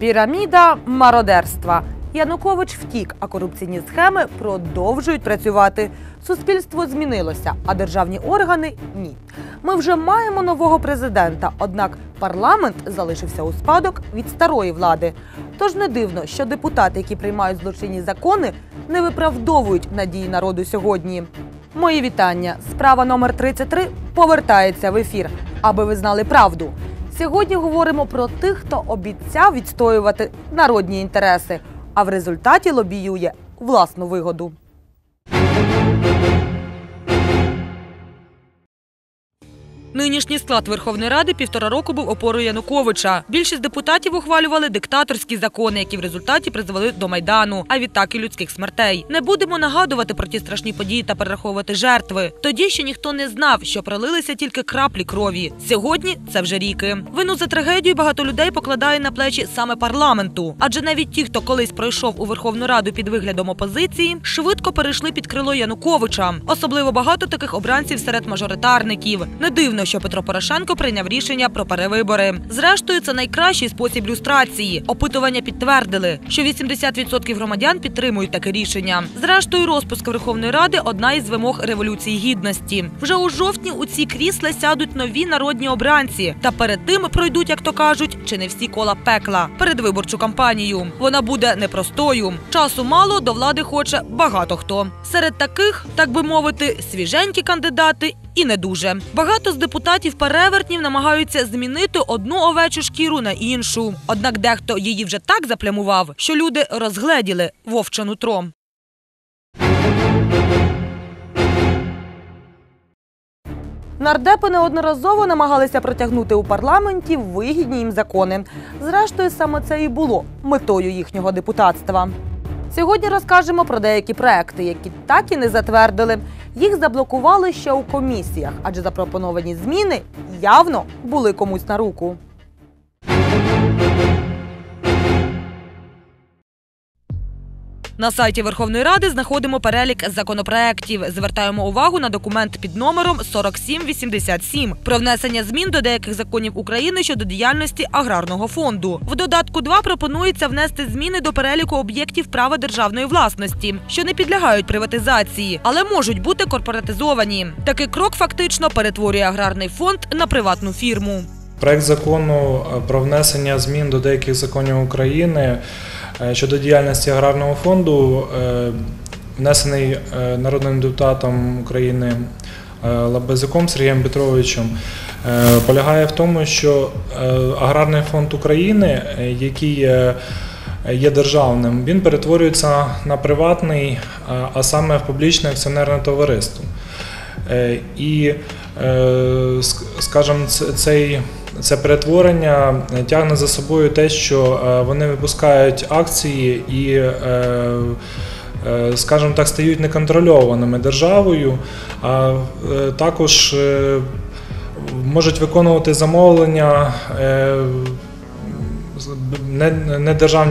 Піраміда мародерства. Янукович втік, а корупційні схеми продовжують працювати. Суспільство змінилося, а державні органи ні. Ми вже маємо нового президента, однак парламент залишився у спадок від старої влади. Тож не дивно, що депутати, які приймають злочинні закони, не виправдовують надії народу сьогодні. Мої вітання. Справа номер 33 повертається в ефір, аби ви знали правду. Сьогодні говоримо про тих, хто обіцяв відстоювати народні інтереси, а в результаті лобіює власну вигоду. Нинішній склад Верховної Ради півтора року був опорою Януковича. Більшість депутатів ухвалювали диктаторські закони, які в результаті призвели до майдану, а відтак і людських смертей. Не будемо нагадувати про ті страшні події та перераховувати жертви. Тоді ще ніхто не знав, що пролилися тільки краплі крові. Сьогодні це вже ріки. Вину за трагедію багато людей покладає на плечі саме парламенту, адже навіть ті, хто колись пройшов у Верховну Раду під виглядом опозиції, швидко перейшли під крило Януковича. Особливо багато таких обранців серед мажоритарників. Не дивно, що Петро Порошенко прийняв рішення про перевибори. Зрештою, це найкращий спосіб люстрації. Опитування підтвердили, що 80% громадян підтримують таке рішення. Зрештою, розпуск Верховної Ради одна із вимог революції гідності. Вже у жовтні у ці крісла сядуть нові народні обранці, та перед тим пройдуть, як то кажуть, чи не всі кола пекла передвиборчу кампанію. Вона буде непростою. Часу мало до влади хоче багато хто. Серед таких, так би мовити, свіженькі кандидати. І не дуже багато з депутатів перевертнів намагаються змінити одну овечу шкіру на іншу. Однак дехто її вже так заплямував, що люди розгледіли вовче нутро. Нардепи неодноразово намагалися протягнути у парламенті вигідні їм закони. Зрештою, саме це і було метою їхнього депутатства. Сьогодні розкажемо про деякі проекти, які так і не затвердили. Їх заблокували ще у комісіях, адже запропоновані зміни явно були комусь на руку. На сайті Верховної Ради знаходимо перелік законопроєктів. Звертаємо увагу на документ під номером 4787 про внесення змін до деяких законів України щодо діяльності аграрного фонду. В додатку 2 пропонується внести зміни до переліку об'єктів права державної власності, що не підлягають приватизації, але можуть бути корпоратизовані. Такий крок фактично перетворює аграрний фонд на приватну фірму. Проект закону е, про внесення змін до деяких законів України е, щодо діяльності аграрного фонду, е, внесений народним депутатом України Лабазюком Сергієм Петровичем, полягає в тому, що аграрний фонд України, який є державним, він перетворюється на приватний, а саме в публічне акціонерне товариство. І, ск- скажімо, цей, це перетворення тягне за собою те, що е, вони випускають акції і, е, е, скажімо так, стають неконтрольованими державою, а е, також е, можуть виконувати замовлення. е, не,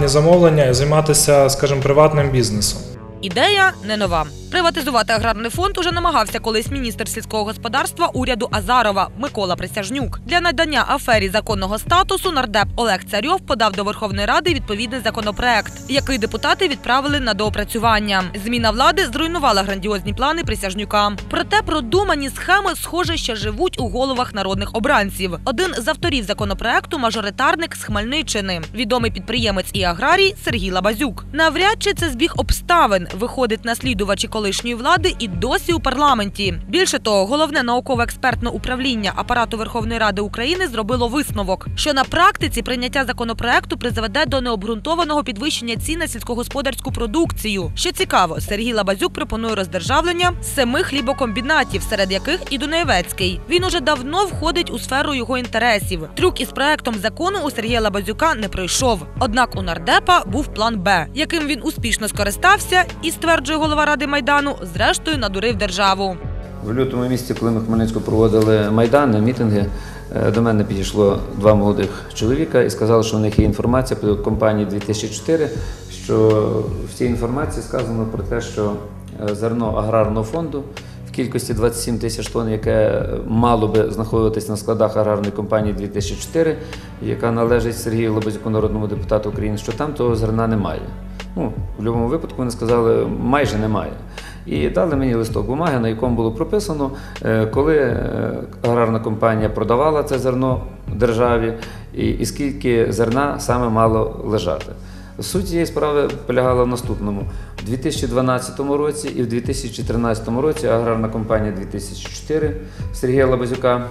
замовлення, займатися, скажімо, приватним бізнесом. Ідея не нова. Приватизувати аграрний фонд уже намагався колись міністр сільського господарства уряду Азарова Микола Присяжнюк. Для надання афері законного статусу нардеп Олег Царьов подав до Верховної Ради відповідний законопроект, який депутати відправили на доопрацювання. Зміна влади зруйнувала грандіозні плани Присяжнюка. Проте продумані схеми, схоже, ще живуть у головах народних обранців. Один з авторів законопроекту мажоритарник з Хмельниччини, відомий підприємець і аграрій Сергій Лабазюк. Навряд чи це збіг обставин виходить наслідувачі колишньої влади і досі у парламенті. Більше того, головне науково-експертне управління апарату Верховної Ради України зробило висновок, що на практиці прийняття законопроекту призведе до необґрунтованого підвищення цін на сільськогосподарську продукцію. Що цікаво, Сергій Лабазюк пропонує роздержавлення семи хлібокомбінатів, серед яких і Дунаєвецький. Він уже давно входить у сферу його інтересів. Трюк із проектом закону у Сергія Лабазюка не пройшов. Однак у нардепа був план Б, яким він успішно скористався і стверджує голова ради майдану, зрештою надурив державу. В лютому місяці, коли ми в Хмельницьку проводили майдани, мітинги, е, до мене підійшло два молодих чоловіка і сказали, що у них є інформація про компанії 2004, що в цій інформації сказано про те, що е, зерно аграрного фонду в кількості 27 тисяч тонн, яке мало би знаходитись на складах аграрної компанії 2004, яка належить Сергію Лобазюку, народному депутату України, що там того зерна немає. Ну, в будь-якому випадку вони сказали, майже немає. І дали мені листок бумаги, на якому було прописано, е, коли е, аграрна компанія продавала це зерно державі, і, і скільки зерна саме мало лежати. Суть цієї справи полягала в наступному: у 2012 році і в 2013 році аграрна компанія 2004 Сергія Лабазюка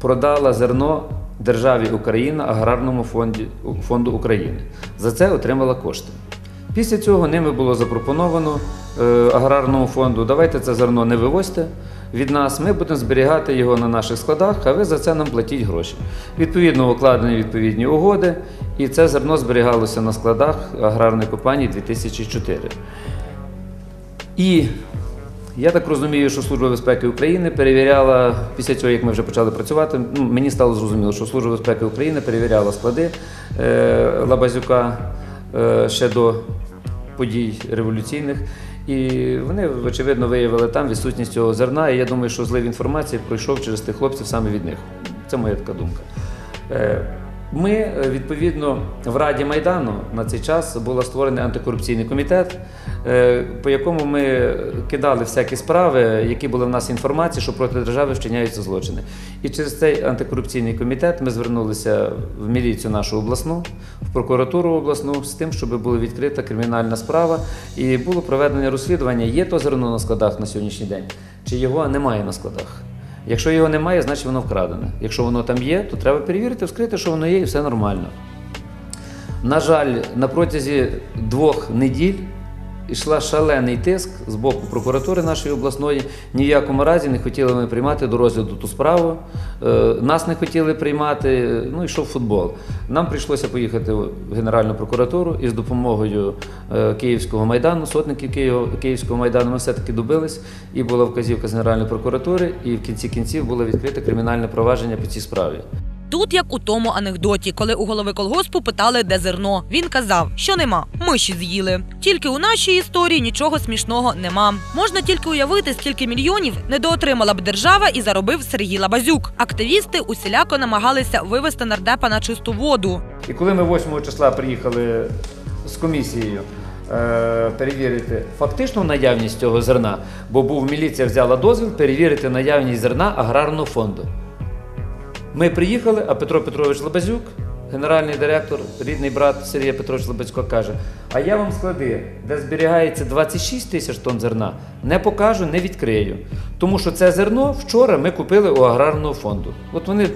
продала зерно державі Україна аграрному фонді, фонду України. За це отримала кошти. Після цього ними було запропоновано е, аграрному фонду: давайте це зерно не вивозьте від нас, ми будемо зберігати його на наших складах, а ви за це нам платіть гроші. Відповідно, укладені відповідні угоди, і це зерно зберігалося на складах аграрної компанії 2004. І я так розумію, що Служба безпеки України перевіряла після цього, як ми вже почали працювати. Ну, мені стало зрозуміло, що Служба безпеки України перевіряла склади е, Лабазюка е, ще до подій революційних. І вони, очевидно, виявили там відсутність цього зерна. І я думаю, що злив інформації пройшов через тих хлопців саме від них. Це моя така думка. Ми, е, відповідно, в Раді Майдану на цей час був створений антикорупційний комітет, е, по якому ми кидали всякі справи, які були в нас інформації, що проти держави вчиняються злочини. І через цей антикорупційний комітет ми звернулися в міліцію нашу обласну, в прокуратуру обласну з тим, щоб була відкрита кримінальна справа і було проведено розслідування, є то зерно на складах на сьогоднішній день, чи його немає на складах. Якщо його немає, значить воно вкрадене. Якщо воно там є, то треба перевірити, вскрити, що воно є, і все нормально. На жаль, на протязі двох неділь йшла шалений тиск з боку прокуратури нашої обласної. Ні в якому разі не хотіли ми приймати до розгляду ту справу. Е, Нас не хотіли приймати. Ну, йшов футбол. Нам прийшлося поїхати в Генеральну прокуратуру і з допомогою е, Київського майдану, сотників Київського майдану, ми все-таки добились. І була вказівка з Генеральної прокуратури, і в кінці кінців було відкрите кримінальне провадження по цій справі. Тут як у тому анекдоті, коли у голови колгоспу питали, де зерно. Він казав, що нема, миші з'їли. Тільки у нашій історії нічого смішного нема. Можна тільки уявити, скільки мільйонів недоотримала б держава і заробив Сергій Лабазюк. Активісти усіляко намагалися вивести нардепа на чисту воду. І коли ми 8 числа приїхали з комісією е, перевірити фактичну наявність цього зерна, бо був міліція взяла дозвіл перевірити наявність зерна аграрного фонду. Ми приїхали, а Петро Петрович Лобазюк, генеральний директор, рідний брат Сергія Петровича Лабазюка, каже: А я вам склади, де зберігається 26 тисяч тонн зерна, не покажу, не відкрию. Тому що це зерно вчора ми купили у аграрного фонду. От вони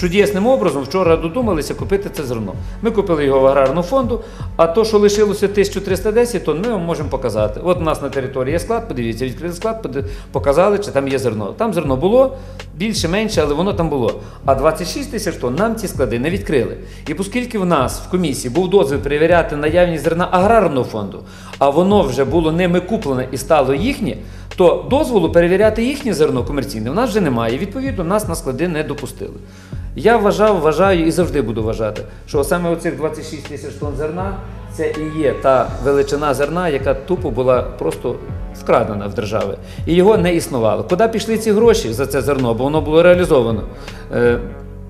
чудесним образом вчора додумалися купити це зерно. Ми купили його в аграрному фонду, а то, що лишилося 1310 тонн, ми вам можемо показати. От у нас на території є склад, подивіться, відкрили склад, показали, чи там є зерно. Там зерно було більше, менше, але воно там було. А 26 тисяч тонн нам ці склади не відкрили. І оскільки в нас в комісії був дозвіл перевіряти наявність зерна аграрного фонду, а воно вже було ними куплене і стало їхнє, то дозволу перевіряти їхнє зерно комерційне в нас вже немає. Відповідно нас на склади не допустили. Я вважав, вважаю і завжди буду вважати, що саме оцих 26 тисяч тонн зерна це і є та величина зерна, яка тупо була просто вкрадена в держави. І його не існувало. Куди пішли ці гроші за це зерно, бо воно було реалізовано? Е,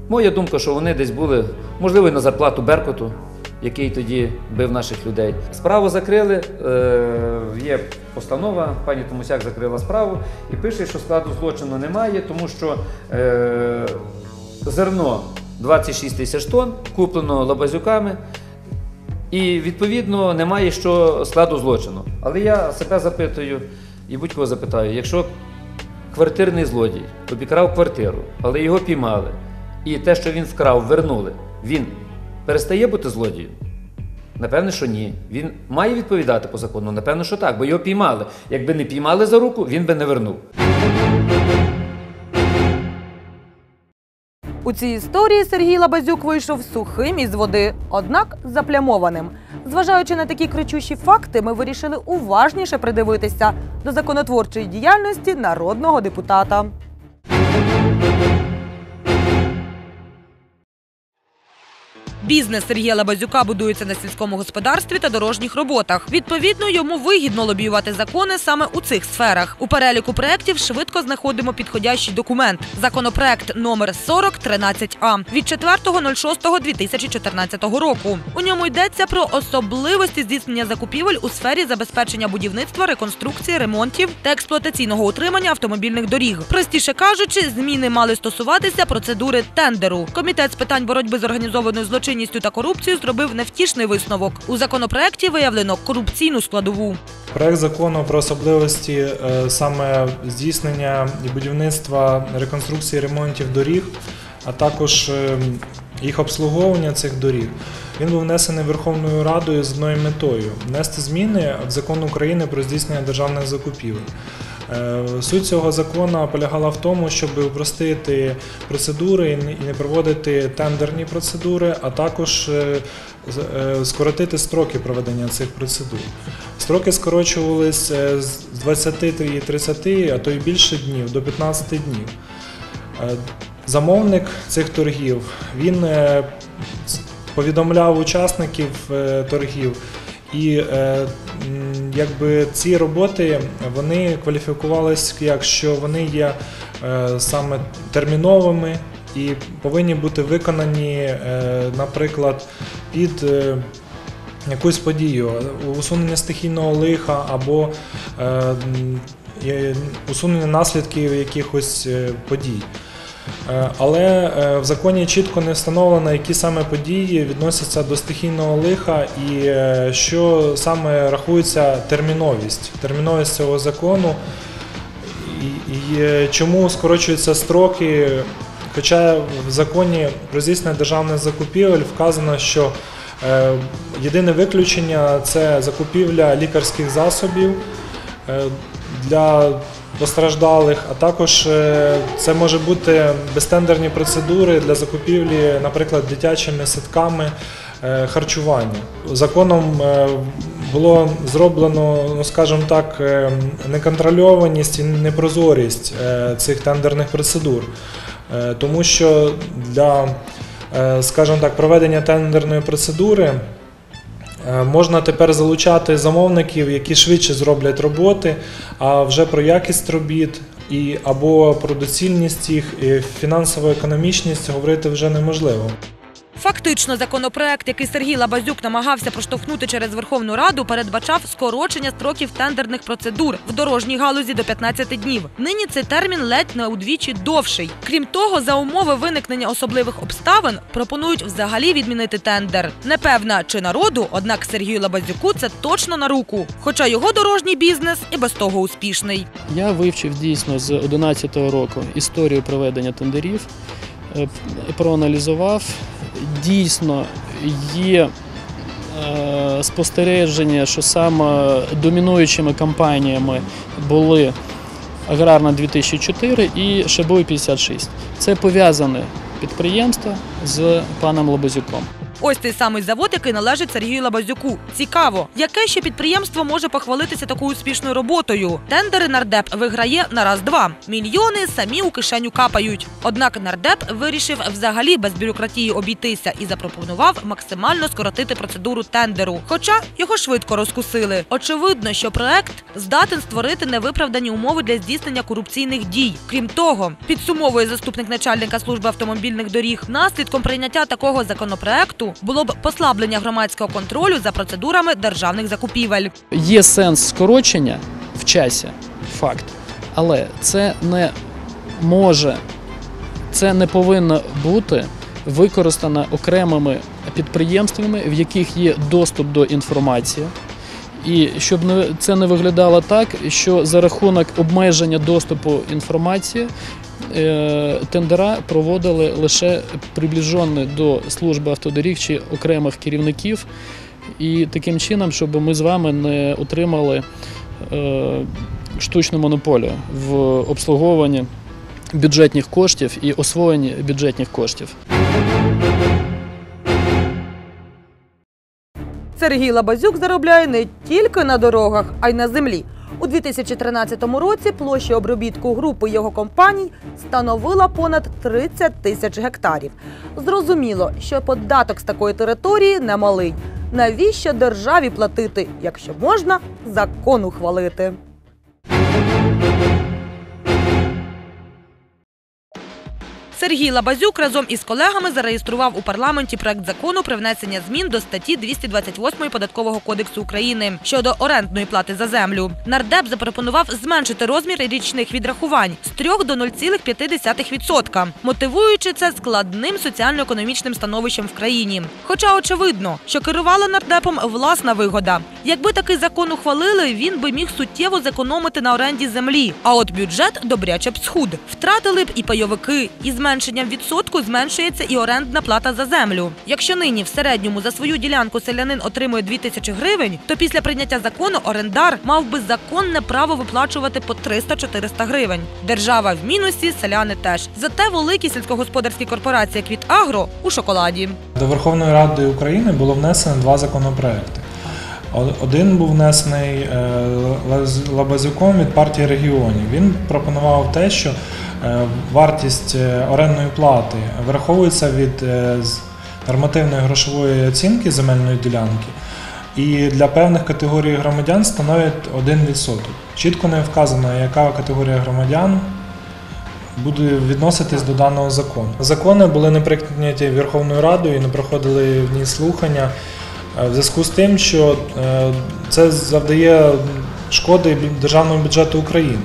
моя думка, що вони десь були, можливо, і на зарплату Беркуту, який тоді бив наших людей. Справу закрили, е, є постанова, пані Томусяк закрила справу і пише, що складу злочину немає, тому що е, зерно 26 тисяч тонн, куплено лабазюками, і відповідно немає що складу злочину. Але я себе запитую і будь-кого запитаю, якщо квартирний злодій обікрав квартиру, але його піймали, і те, що він вкрав, вернули, він перестає бути злодієм? Напевне, що ні. Він має відповідати по закону? Напевно, що так, бо його піймали. Якби не піймали за руку, він би не вернув. У цій історії Сергій Лабазюк вийшов сухим із води, однак заплямованим. Зважаючи на такі кричущі факти, ми вирішили уважніше придивитися до законотворчої діяльності народного депутата. Бізнес Сергія Лабазюка будується на сільському господарстві та дорожніх роботах. Відповідно, йому вигідно лобіювати закони саме у цих сферах. У переліку проєктів швидко знаходимо підходящий документ. Законопроект номер 4013А від 4.06.2014 року. У ньому йдеться про особливості здійснення закупівель у сфері забезпечення будівництва, реконструкції, ремонтів та експлуатаційного утримання автомобільних доріг. Простіше кажучи, зміни мали стосуватися процедури тендеру. Комітет з питань боротьби з організованою злочинністю та корупцією зробив невтішний висновок. У законопроекті виявлено корупційну складову. Проект закону про особливості е, саме здійснення будівництва реконструкції ремонтів доріг, а також е, їх обслуговування цих доріг. Він був внесений Верховною Радою з одною метою внести зміни в закон України про здійснення державних закупівель. Е, Суть цього закону полягала в тому, щоб упростити процедури і не- проводити тендерні процедури, а також е, е, скоротити строки проведення цих процедур. Строки скорочувались з 20 і 30, а то й більше днів до 15 днів. Замовник цих торгів він повідомляв учасників торгів, і е, якби ці роботи вони кваліфікувалися як що вони є е, саме терміновими і повинні бути виконані, е, наприклад, під якусь подію, усунення стихійного лиха або усунення наслідків якихось подій. Е, Але е, в законі чітко не встановлено, які саме події відносяться до стихійного лиха і е, що саме рахується терміновість, терміновість цього закону і, чому скорочуються строки. Хоча в законі про здійснення державних закупівель вказано, що єдине виключення це закупівля лікарських засобів для постраждалих, а також е, це може бути безтендерні процедури для закупівлі, наприклад, дитячими садками е, харчування. Законом е, було зроблено, ну скажімо так, неконтрольованість і непрозорість цих тендерних процедур, тому що для, скажімо так, проведення тендерної процедури. Е, Можна тепер залучати замовників, які швидше зроблять роботи, а вже про якість робіт і або про доцільність їх, і фінансову економічність говорити вже неможливо. Фактично, законопроект, який Сергій Лабазюк намагався проштовхнути через Верховну Раду, передбачав скорочення строків тендерних процедур в дорожній галузі до 15 днів. Нині цей термін ледь не удвічі довший. Крім того, за умови виникнення особливих обставин пропонують взагалі відмінити тендер. Непевна чи народу, однак Сергію Лабазюку це точно на руку. Хоча його дорожній бізнес і без того успішний. Я вивчив дійсно з 2011 року історію проведення тендерів, е, проаналізував. Дійсно є е, спостереження, що саме домінуючими компаніями були Аграрна 2004 і Шебой 56. Це пов'язане підприємство з паном Лобозюком. Ось той самий завод, який належить Сергію Лабазюку. Цікаво, яке ще підприємство може похвалитися такою успішною роботою? Тендери нардеп виграє на раз-два. Мільйони самі у кишеню капають. Однак нардеп вирішив взагалі без бюрократії обійтися і запропонував максимально скоротити процедуру тендеру. Хоча його швидко розкусили. Очевидно, що проект здатен створити невиправдані умови для здійснення корупційних дій. Крім того, підсумовує заступник начальника служби автомобільних доріг. Наслідком прийняття такого законопроекту було б послаблення громадського контролю за процедурами державних закупівель. Є сенс скорочення в часі, факт, але це не може, це не повинно бути використано окремими підприємствами, в яких є доступ до інформації. І щоб це не виглядало так, що за рахунок обмеження доступу інформації тендера проводили лише приближені до служби автодоріг чи окремих керівників, і таким чином, щоб ми з вами не отримали е, штучну монополію в обслуговуванні бюджетних коштів і освоєнні бюджетних коштів. Сергій Лабазюк заробляє не тільки на дорогах, а й на землі. У 2013 році площа обробітку групи його компаній становила понад 30 тисяч гектарів. Зрозуміло, що податок з такої території немалий. Навіщо державі платити, якщо можна закон ухвалити? Сергій Лабазюк разом із колегами зареєстрував у парламенті проект закону про внесення змін до статті 228 податкового кодексу України щодо орендної плати за землю. Нардеп запропонував зменшити розмір річних відрахувань з 3 до 0,5%, мотивуючи це складним соціально-економічним становищем в країні. Хоча очевидно, що керувала нардепом власна вигода. Якби такий закон ухвалили, він би міг суттєво зекономити на оренді землі. А от бюджет добряче б схуд. Втратили б і пайовики, і зменшенням відсотку зменшується і орендна плата за землю. Якщо нині в середньому за свою ділянку селянин отримує 2 тисячі гривень, то після прийняття закону орендар мав би законне право виплачувати по 300-400 гривень. Держава в мінусі, селяни теж. Зате великі сільськогосподарські корпорації Квітагро у шоколаді. До Верховної Ради України було внесено два законопроекти. Один був внесений е, Лабазюком від партії регіонів. Він пропонував те, що вартість е, орендної плати враховується від е, нормативної грошової оцінки земельної ділянки. І для певних категорій громадян становить 1%. Чітко не вказано, яка категорія громадян буде відноситись до даного закону. Закони були не прийняті Верховною Радою і не проходили в ній слухання е, в зв'язку з тим, що е, це завдає шкоди державному бюджету України.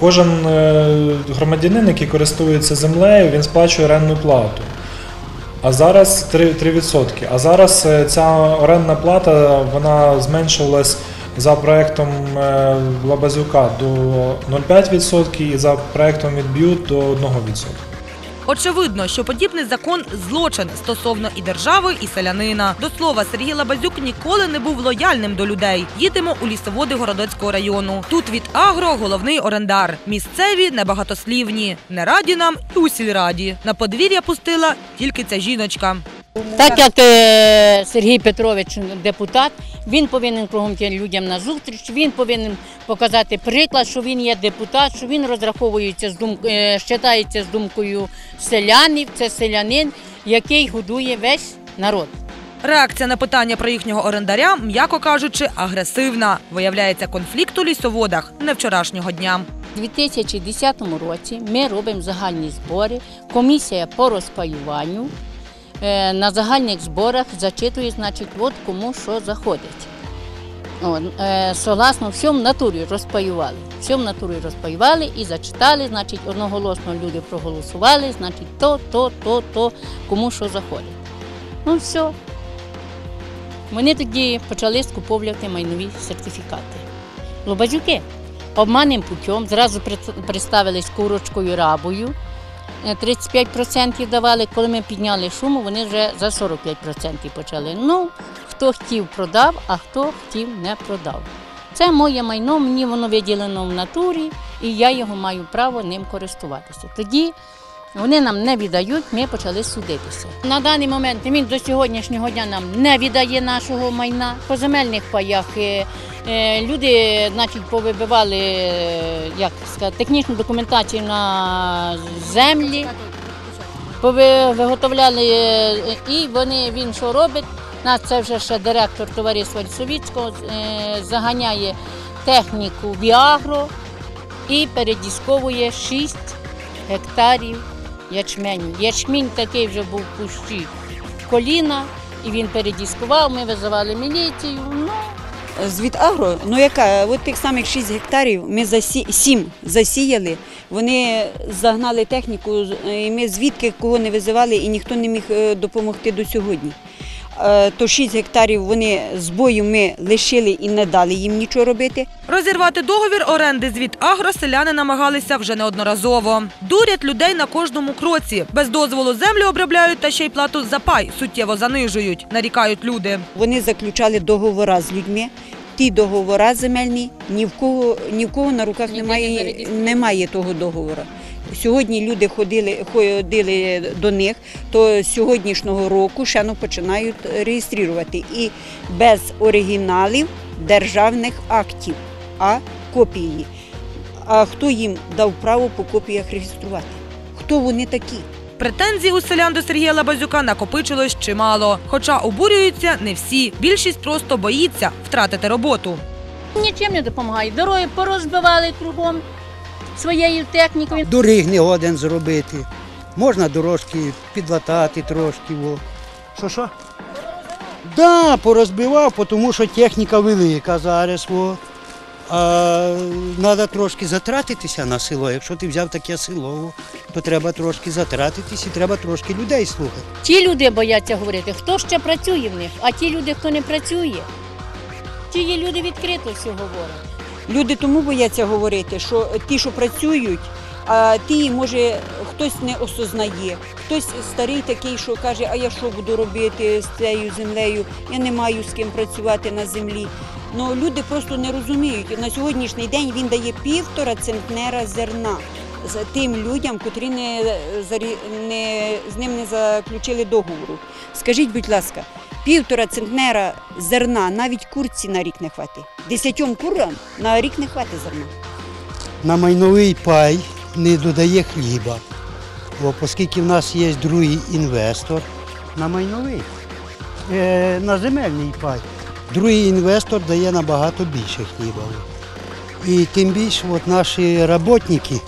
Кожен е, громадянин, який користується землею, він сплачує орендну плату. А зараз 3%. 3%. А зараз е, ця орендна плата вона зменшилась за проектом е, Лабазюка до 0,5% і за проектом відб'ют до 1%. Очевидно, що подібний закон злочин стосовно і держави, і селянина. До слова, Сергій Лабазюк ніколи не був лояльним до людей. Їдемо у лісоводи Городоцького району. Тут від агро головний орендар. Місцеві небагатослівні. Не раді нам і у сільраді. На подвір'я пустила тільки ця жіночка. Так як е, Сергій Петрович депутат, він повинен кругом людям на зустріч, він повинен показати приклад, що він є депутат, що він розраховується з дум, е, з думкою селянів, це селянин, який годує весь народ. Реакція на питання про їхнього орендаря, м'яко кажучи, агресивна. Виявляється, конфлікт у лісоводах не вчорашнього дня. У 2010 році ми робимо загальні збори, комісія по розпаюванню. Е, На загальних зборах зачитує, значить, от кому що заходить. О, е, согласно всьому натурі розпаювали. Всьому натурі розпаювали і зачитали, значить, одноголосно люди проголосували, значить, то, то, то, то, кому що заходить. Ну все. Вони тоді почали скуповувати майнові сертифікати. Лобазюки обманним путем зразу пред- представились курочкою рабою. Е, 35% давали. Коли ми підняли шуму, вони вже за 45% почали. Ну, хто хотів, продав, а хто хотів, не продав. Це моє майно, мені воно виділено в натурі, і я його маю право ним користуватися. Тоді вони нам не віддають, ми почали судитися. На даний момент він до сьогоднішнього дня нам не віддає нашого майна. По земельних паях е, е, люди значить, повибивали е, як сказати, технічну документацію на землі, виготовляли, е, і вони, він що робить? Нас це вже ще директор товариства Лісовіцького е, заганяє техніку Віагро і передісковує 6 гектарів ячменю. Ячмінь такий вже був в кущі коліна, і він передіскував, ми визивали міліцію. Ну, Звід агро, ну яка, от тих самих 6 гектарів ми засі... 7 засіяли. Вони загнали техніку, і ми звідки кого не визивали, і ніхто не міг е, допомогти до сьогодні. Е, То 6 гектарів вони з бою ми лишили і не дали їм нічого робити. Розірвати договір оренди звід агро селяни намагалися вже неодноразово. Дурять людей на кожному кроці. Без дозволу землю обробляють та ще й плату за пай суттєво занижують, нарікають люди. Вони заключали договори з людьми. Ті договори земельні ні в кого ні в кого на руках немає, немає того договору. Сьогодні люди ходили, ходили до них, то з сьогоднішнього року ще ну, починають реєструвати. І без оригіналів державних актів, а копії. А хто їм дав право по копіях реєструвати? Хто вони такі? Претензій у селян до Сергія Лабазюка накопичилось чимало. Хоча обурюються не всі. Більшість просто боїться втратити роботу. Нічим не допомагає. Дороги порозбивали кругом своєю технікою. доріг не годен зробити. Можна дорожки підлатати трошки. Що що? Да, порозбивав, тому що техніка велика зараз. Во. А треба трошки затратитися на село. Якщо ти взяв таке село, то треба трошки затратитись і треба трошки людей слухати. Ті люди бояться говорити, хто ще працює в них, а ті люди, хто не працює. Ті люди відкрито все говорять. Люди тому бояться говорити, що ті, що працюють, а ті, може, хтось не осознає. Хтось старий такий, що каже, а я що буду робити з цією землею, я не маю з ким працювати на землі. Ну, люди просто не розуміють. На сьогоднішній день він дає півтора центнера зерна тим людям, котрі не, не, з ним не заключили договору. Скажіть, будь ласка, півтора центнера зерна навіть курці на рік не хватить. Десятьом курам на рік не хватить зерна. На майновий пай не додає хліба. Бо оскільки в нас є другий інвестор на майновий, е, на земельний пай. Другий інвестор дає набагато більше хліба. І тим більше от наші роботники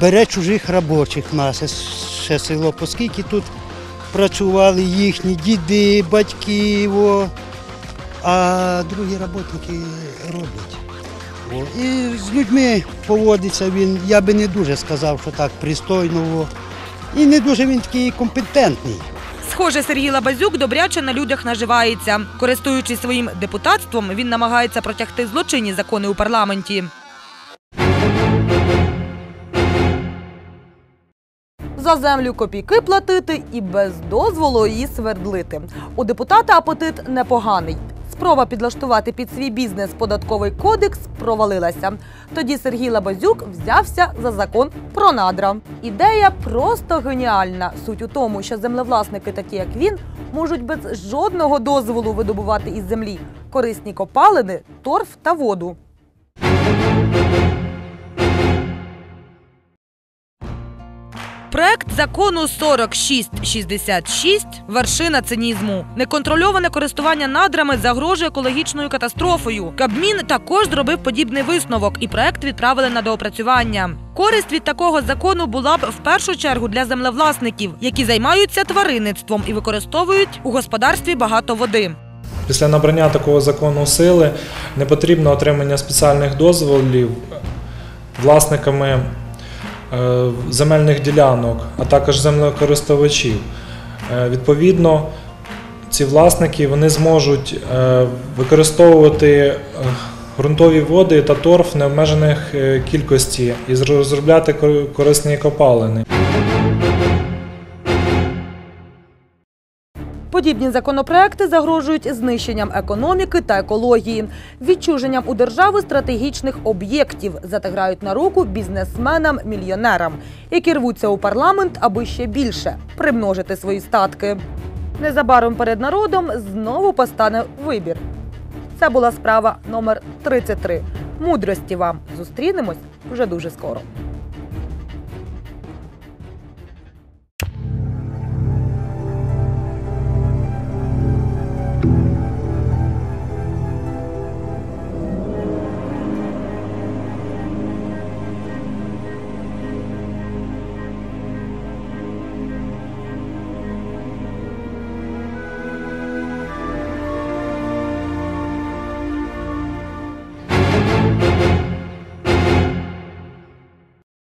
бере чужих робочих в нас ще село, оскільки тут працювали їхні діди, батьки, о, а другі роботники роблять. І з людьми поводиться він, я би не дуже сказав, що так пристойно. о. І не дуже він такий компетентний. Схоже, Сергій Лабазюк добряче на людях наживається. Користуючись своїм депутатством, він намагається протягти злочинні закони у парламенті. За землю копійки платити і без дозволу її свердлити. У депутата апетит непоганий. Спроба підлаштувати під свій бізнес податковий кодекс провалилася. Тоді Сергій Лабазюк взявся за закон про надра. Ідея просто геніальна. Суть у тому, що землевласники, такі як він, можуть без жодного дозволу видобувати із землі корисні копалини, торф та воду. Проект закону 4666 – вершина цинізму. Неконтрольоване користування надрами загрожує екологічною катастрофою. Кабмін також зробив подібний висновок, і проект відправили на доопрацювання. Користь від такого закону була б в першу чергу для землевласників, які займаються тваринництвом і використовують у господарстві багато води. Після набрання такого закону сили не потрібно отримання спеціальних дозволів власниками земельних ділянок, а також землекористувачів. Е, Відповідно, ці власники вони зможуть е, використовувати е, ґрунтові води та торф необмежених е, кількості і розробляти корисні копалини. Подібні законопроекти загрожують знищенням економіки та екології, відчуженням у держави стратегічних об'єктів, затиграють на руку бізнесменам-мільйонерам, які рвуться у парламент, аби ще більше примножити свої статки. Незабаром перед народом знову постане вибір. Це була справа номер 33. Мудрості вам зустрінемось вже дуже скоро.